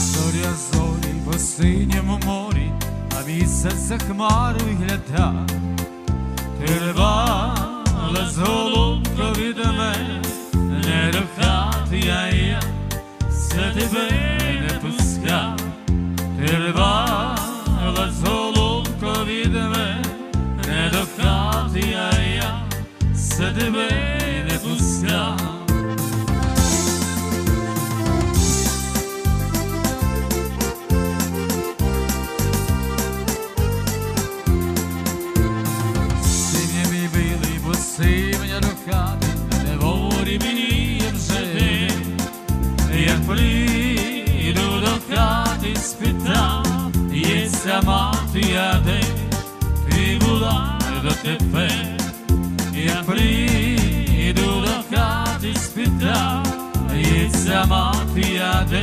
Зоря зорі по синьому морі, а місяць за хмару й гляда. Ти рвала з голубко від мене, не до хати я, я все тебе не пускав. Ти рвала з голубко від мене, не до хати я, я все тебе мене не ворі мені вже день. Як прийду до хати спитав, є сама ти я де, ти була дотепер. Як прийду до хати спитав, є сама ти я де,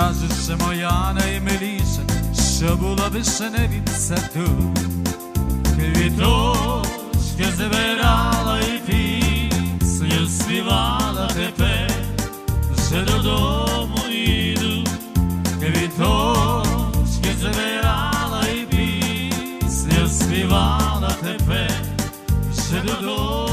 кажеться моя наймиліша, що була вишеневі в саду, квіточки збирала і пісню співала тепер, вже додому йду, квіточки збирала і пісню співала тепер, вже додому.